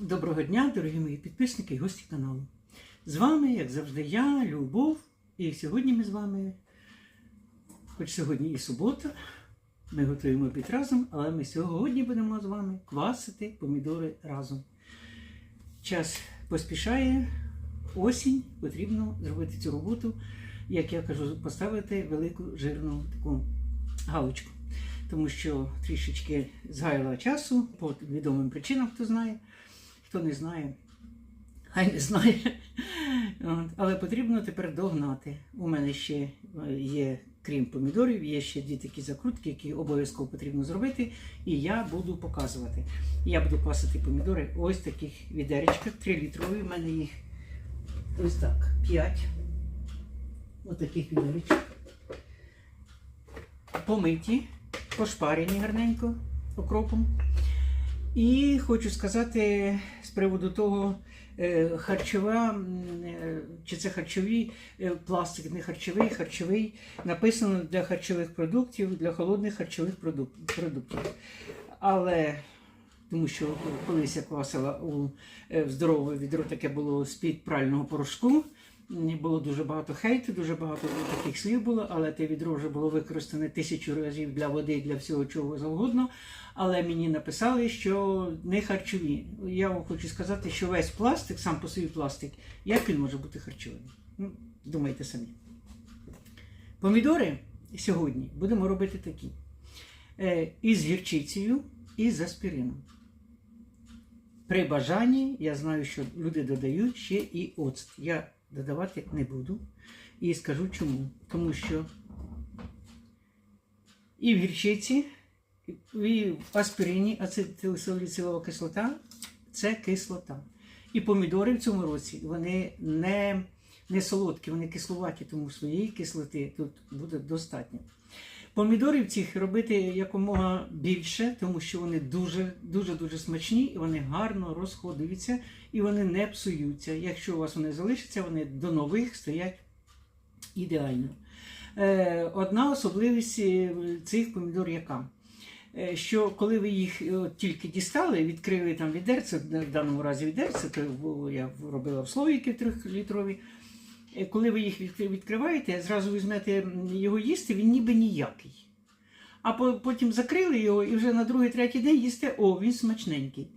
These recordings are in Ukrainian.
Доброго дня, дорогі мої підписники і гості каналу. З вами, як завжди, я, Любов. І сьогодні ми з вами, хоч сьогодні і субота, ми готуємо обід разом, але ми сьогодні будемо з вами квасити помідори разом. Час поспішає, осінь, потрібно зробити цю роботу, як я кажу, поставити велику жирну таку галочку. Тому що трішечки згаяла часу по відомим причинам, хто знає. Хто не знає, хай не знає. Але потрібно тепер догнати. У мене ще е, є, крім помідорів, є ще дві такі закрутки, які обов'язково потрібно зробити. І я буду показувати. Я буду квасити помідори ось таких відеречках, 3 літрові. У мене їх ось так, 5. Ось таких відеречок. Помиті, пошпарені гарненько окропом. І хочу сказати з приводу того, е, харчова, е, чи це харчові е, пластик, не харчовий, харчовий, написано для харчових продуктів, для холодних харчових продуктів. Але тому що колись я квасила у здорове відро, таке було з-під прального порошку. М, Було дуже багато хейту, дуже багато таких слів було, але те відро було використане тисячу разів для води, для всього чого завгодно. Але мені написали, що не харчові. Я вам хочу сказати, що весь пластик, сам по собі пластик, як він може бути харчовим? Ну, думайте самі. Помідори сьогодні будемо робити такі: е, із гірчицею і з аспірином. При бажанні я знаю, що люди додають ще і оцет. Я додавати не буду. І скажу чому. Тому що і в гірчиці, і в аспирині ацетилсаліцилова кислота це кислота. І помідори в цьому році вони не, не солодкі, вони кисловаті, тому своєї кислоти тут буде достатньо. Помідорів цих робити якомога більше, тому що вони дуже дуже дуже смачні і вони гарно розходуються і вони не псуються. Якщо у вас вони залишаться, вони до нових стоять ідеально. Е, Одна особливість е, цих помідор яка? Е, Що коли ви їх тільки дістали, відкрили там відерце, в даному разі відерце, то я робила в слоїки трьохлітрові. Е, Коли ви їх відкриваєте, зразу візьмете його їсти, він ніби ніякий. А потім закрили його і вже на другий, третій день їсте, о, він смачненький.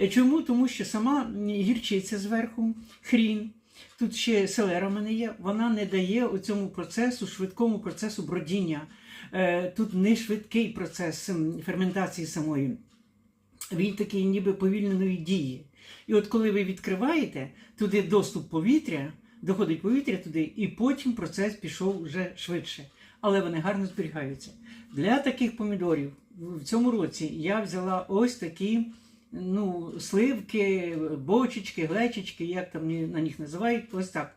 Е, Чому? Тому що сама гірчиця зверху, хрін, тут ще селера в мене є, вона не дає у цьому процесу, швидкому процесу бродіння. Е, Тут не швидкий процес ферментації самої. Він такий ніби повільненої дії. І от коли ви відкриваєте, туди доступ повітря, доходить повітря туди, і потім процес пішов вже швидше. Але вони гарно зберігаються. Для таких помідорів в цьому році я взяла ось такі ну, сливки, бочечки, глечечки, як там на них називають, ось так.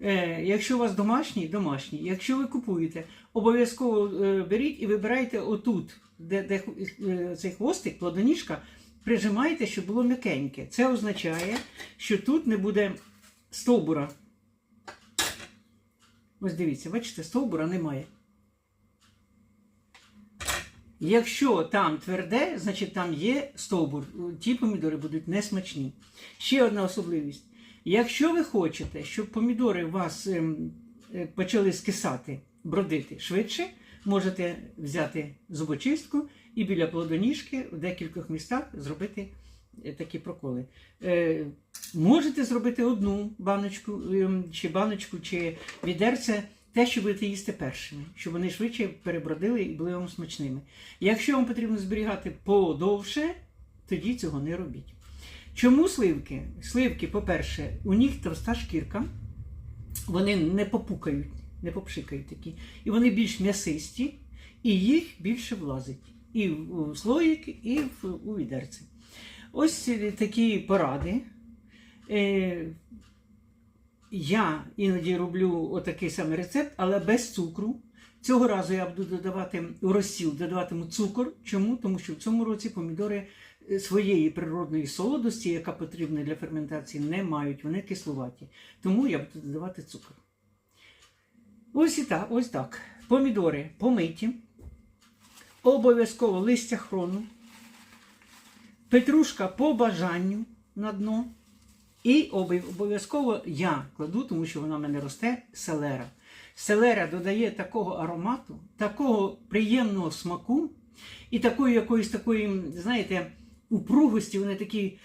Е, якщо у вас домашні, домашні. Якщо ви купуєте, обов'язково е, беріть і вибирайте отут, де, де е, цей хвостик, плодоніжка, прижимайте, щоб було м'якеньке. Це означає, що тут не буде стовбура. Ось дивіться, бачите, стовбура немає. Якщо там тверде, значить там є стовбур. Ті помідори будуть несмачні. Ще одна особливість. Якщо ви хочете, щоб помідори у вас ем, е, почали скисати, бродити швидше, можете взяти зубочистку і біля плодоніжки в декількох містах зробити такі проколи. Е, можете зробити одну баночку, ем, чи баночку, чи відерце, те, що будете їсти першими, щоб вони швидше перебродили і були вам смачними. Якщо вам потрібно зберігати подовше, тоді цього не робіть. Чому сливки? Сливки, по-перше, у них товста шкірка, вони не попукають, не попшикають такі, і вони більш м'ясисті, і їх більше влазить. І в слоїк, і в, у відерці. Ось такі поради. Е, я іноді роблю отакий самий рецепт, але без цукру. Цього разу я буду додавати у розсіл, додаватиму цукор. Чому? Тому що в цьому році помідори е, своєї природної солодості, яка потрібна для ферментації, не мають. Вони кислуваті. Тому я буду додавати цукор. Ось і так, ось так. Помідори помиті. Обов'язково листя хрону. Петрушка по бажанню. на дно. І обов'язково я кладу, тому що вона в мене росте, селера. Селера додає такого аромату, такого приємного смаку і такої якоїсь такої, знаєте, упругості, вони такі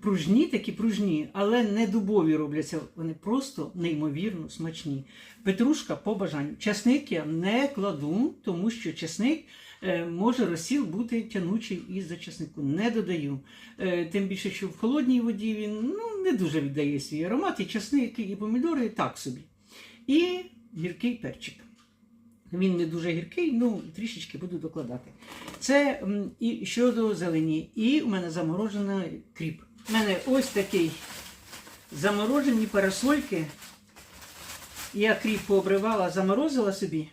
пружні, такі пружні, але не дубові робляться. Вони просто неймовірно смачні. Петрушка по бажанню. Часник я не кладу, тому що часник е, може розсіл бути тянучий із-за часнику. Не додаю. Е, Тим більше, що в холодній воді він ну, не дуже віддає свій аромат, і часник, і помідори і так собі. І гіркий перчик. Він не дуже гіркий, ну трішечки буду докладати. Це і щодо зелені. І у мене заморожений кріп. У мене ось такий заморожені парасольки. Я кріп пообривала, заморозила собі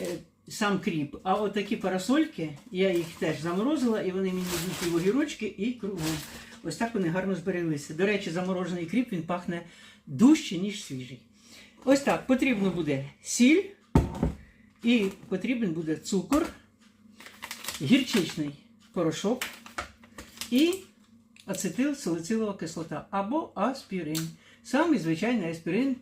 е, сам кріп. А от такі парасольки, я їх теж заморозила, і вони мені йдуть в огірочки, і кругом. Ось так вони гарно збереглися. До речі, заморожений кріп він пахне дужче, ніж свіжий. Ось так потрібно буде сіль, і потрібен буде цукор, гірчичний порошок і ацетилсалицилова кислота або аспірин. Самий звичайний аспірин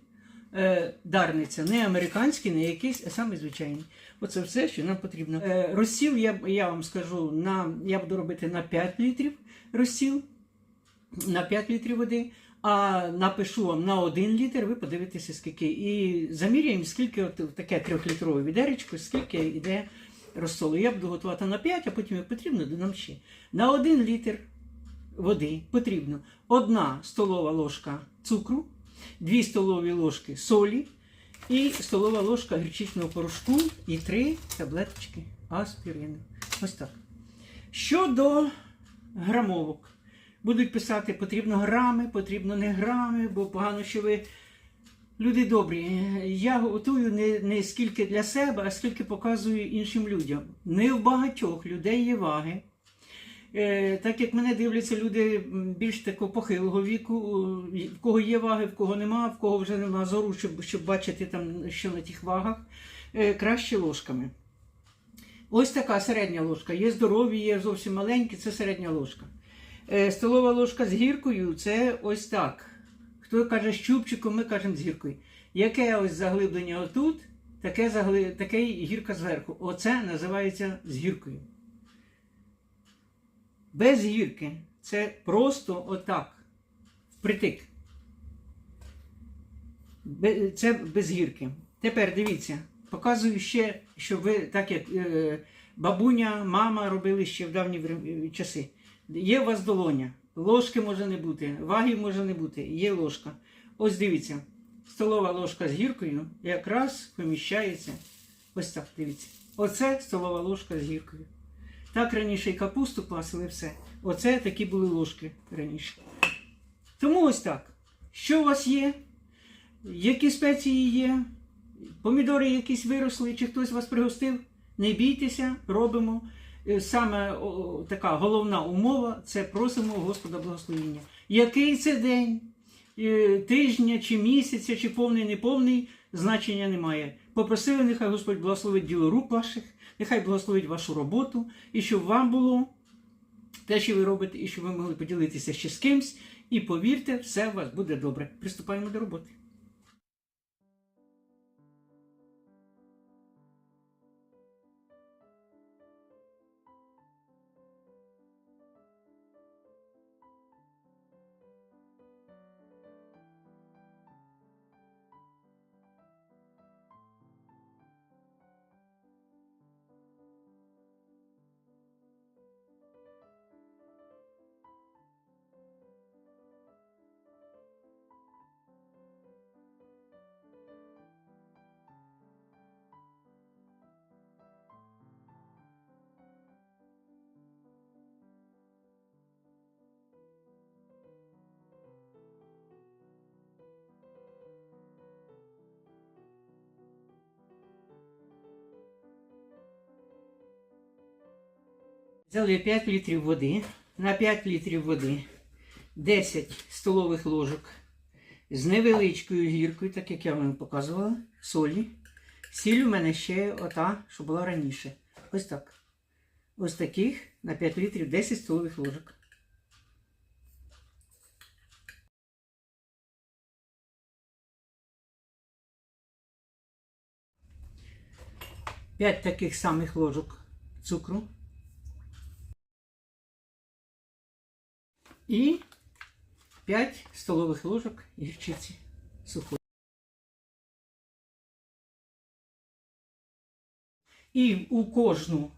е, дарниця, не американський, не якийсь, а самий звичайний. Оце все, що нам потрібно. Е, розсіл я, я вам скажу, на, я буду робити на 5 літрів розсіл, на 5 літрів води. А напишу вам на 1 літр, ви подивитеся, скільки. І заміряємо, скільки от таке трьохлітрове відеречко, скільки йде розсолу. Я буду готувати на 5, а потім, як потрібно, додам ще. На 1 літр води потрібно 1 столова ложка цукру, 2 столові ложки солі і столова ложка гречичного порошку і 3 таблеточки аспірину. Ось так. Щодо грамовок. Будуть писати, потрібно грами, потрібно не грами, бо погано, що ви люди добрі. Я готую не, не скільки для себе, а скільки показую іншим людям. Не в багатьох людей є ваги. Е, так як мене дивляться люди більш такого похилого віку, е, в кого є ваги, в кого нема, в кого вже нема зору, щоб, щоб бачити там, що на тих вагах, е, краще ложками. Ось така середня ложка. Є здорові, є зовсім маленькі, це середня ложка. Столова ложка з гіркою це ось так. Хто каже з чубчиком, ми кажемо з гіркою. Яке ось заглиблення отут, таке, загли... таке гірка зверху. Оце називається з гіркою. Без гірки. Це просто отак. Впритик. Це без гірки. Тепер дивіться, показую ще, щоб ви, так як е, бабуня, мама робили ще в давні е, часи. Є у вас долоня, ложки може не бути, ваги може не бути, є ложка. Ось дивіться, столова ложка з гіркою якраз поміщається. Ось так, дивіться. Оце столова ложка з гіркою. Так раніше і капусту квасили все. Оце такі були ложки раніше. Тому ось так. Що у вас є? Які спеції є? Помідори якісь виросли, чи хтось вас пригостив? Не бійтеся, робимо. Е, Саме така головна умова це просимо Господа благословення. Який це день, Е, тижня, чи місяця, чи повний, неповний, значення немає. Попросили, нехай Господь благословить діло рук ваших, нехай благословить вашу роботу, і щоб вам було те, що ви робите, і щоб ви могли поділитися ще з кимсь. І повірте, все у вас буде добре. Приступаємо до роботи. Взяли 5 літрів води. На 5 літрів води 10 столових ложок з невеличкою гіркою, так як я вам показувала, солі. Сіль у мене ще ота, що була раніше. Ось так. Ось таких на 5 літрів 10 столових ложок. П'ять таких самих ложок цукру. І 5 столових ложок гірчиці сухої. І у кожну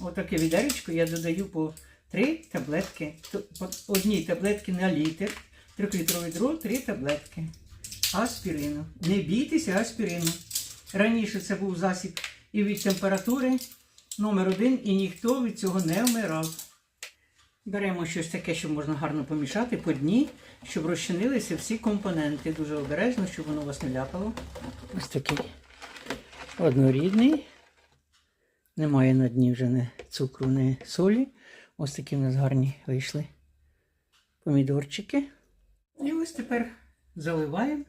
отаке відеречко я додаю по 3 таблетки, по одній таблетки на літр, 3-літровий дров, 3 таблетки аспірину. Не бійтеся аспірину. Раніше це був засіб і від температури номер один, і ніхто від цього не вмирав. Беремо щось таке, що можна гарно помішати по дні, щоб розчинилися всі компоненти. Дуже обережно, щоб воно вас не ляпало. Ось такий однорідний. Немає на дні вже не цукру, не солі. Ось такі в нас гарні вийшли помідорчики. І ось тепер заливаємо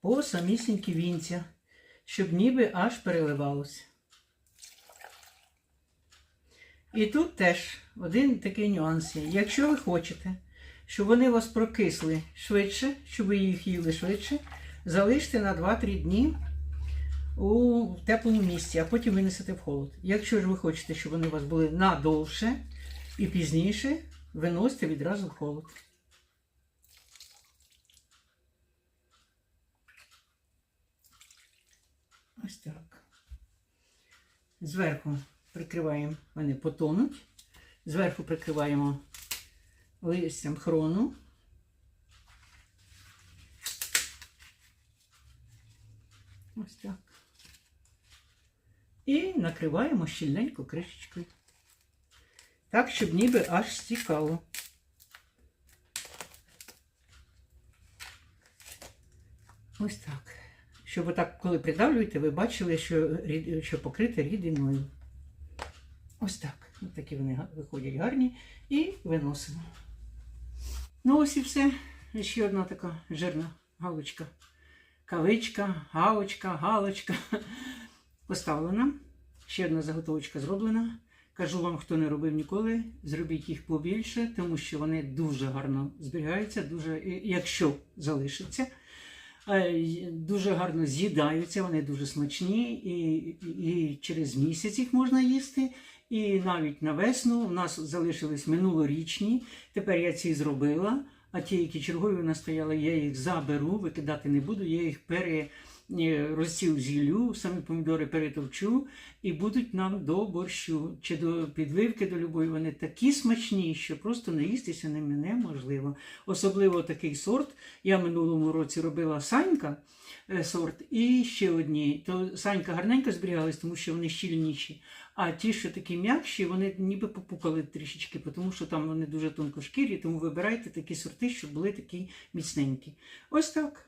по самісінькі вінця, щоб ніби аж переливалося. І тут теж один такий нюанс є. Якщо ви хочете, щоб вони у вас прокисли швидше, щоб ви їх їли швидше, залиште на 2-3 дні у теплому місці, а потім винесете в холод. Якщо ж ви хочете, щоб вони у вас були надовше і пізніше, виносите відразу в холод. Ось так. Зверху прикриваємо, вони потонуть. Зверху прикриваємо листям хрону. Ось так. І накриваємо щільненько кришечкою. Так, щоб ніби аж стікало. Ось так. Щоб отак, коли придавлюєте, ви бачили, що, що покрите рідиною. Ось так. Ось такі вони виходять гарні. І виносимо. Ну, ось і все. Ще одна така жирна галочка. Кавичка, галочка, галочка. Поставлена. Ще одна заготовочка зроблена. Кажу вам, хто не робив ніколи, зробіть їх побільше, тому що вони дуже гарно зберігаються, дуже, якщо залишаться. Е, Дуже гарно з'їдаються, вони дуже смачні, і, і, і через місяць їх можна їсти. І навіть на весну у нас залишились минулорічні. Тепер я ці зробила, а ті, які чергові у нас стояли, я їх заберу, викидати не буду, я їх пере, е, розсіл зіллю, самі помідори перетовчу і будуть нам до борщу чи до підливки до любої. Вони такі смачні, що просто наїстися ними неможливо. Особливо такий сорт. Я минулому році робила санька е, сорт і ще одні. То санька гарненько зберігалась, тому що вони щільніші. А ті, що такі м'якші, вони ніби попукали трішечки, тому що там вони дуже тонкошкірі, тому вибирайте такі сорти, щоб були такі міцненькі. Ось так.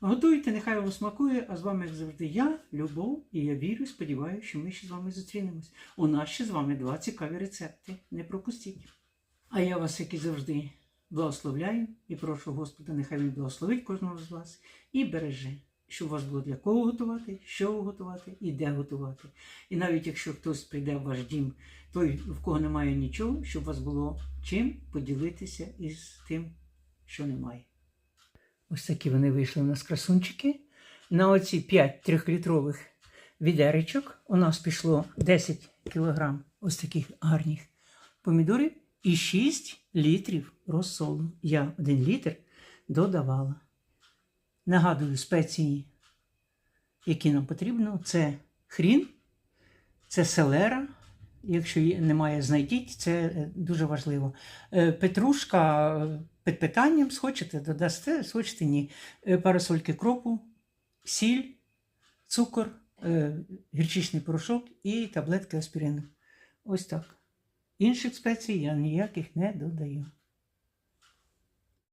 Готуйте, нехай вам смакує, а з вами, як завжди, я, Любов, і я вірю, сподіваюся, що ми ще з вами зустрінемось. У нас ще з вами два цікаві рецепти. Не пропустіть. А я вас, як і завжди, благословляю і прошу Господа, нехай він благословить кожного з вас і береже, щоб у вас було для кого готувати, що готувати і де готувати. І навіть якщо хтось прийде в ваш дім, той, в кого немає нічого, щоб у вас було чим поділитися із тим, що немає. Ось такі вони вийшли у нас красунчики. На оці 5 трьохлітрових відеречок у нас пішло 10 кг ось таких гарних помідорів і 6 літрів розсолу. Я 1 літр додавала. Нагадую, спеції, які нам потрібно, це хрін, це селера. Якщо є- немає, знайдіть, це е, дуже важливо. Е, Петрушка е, під питанням, схочете, додасте, схочете ні. Парасольки кропу, сіль, цукор, гірчичний порошок і таблетки аспірину. Ось так. Інших спецій я ніяких не додаю.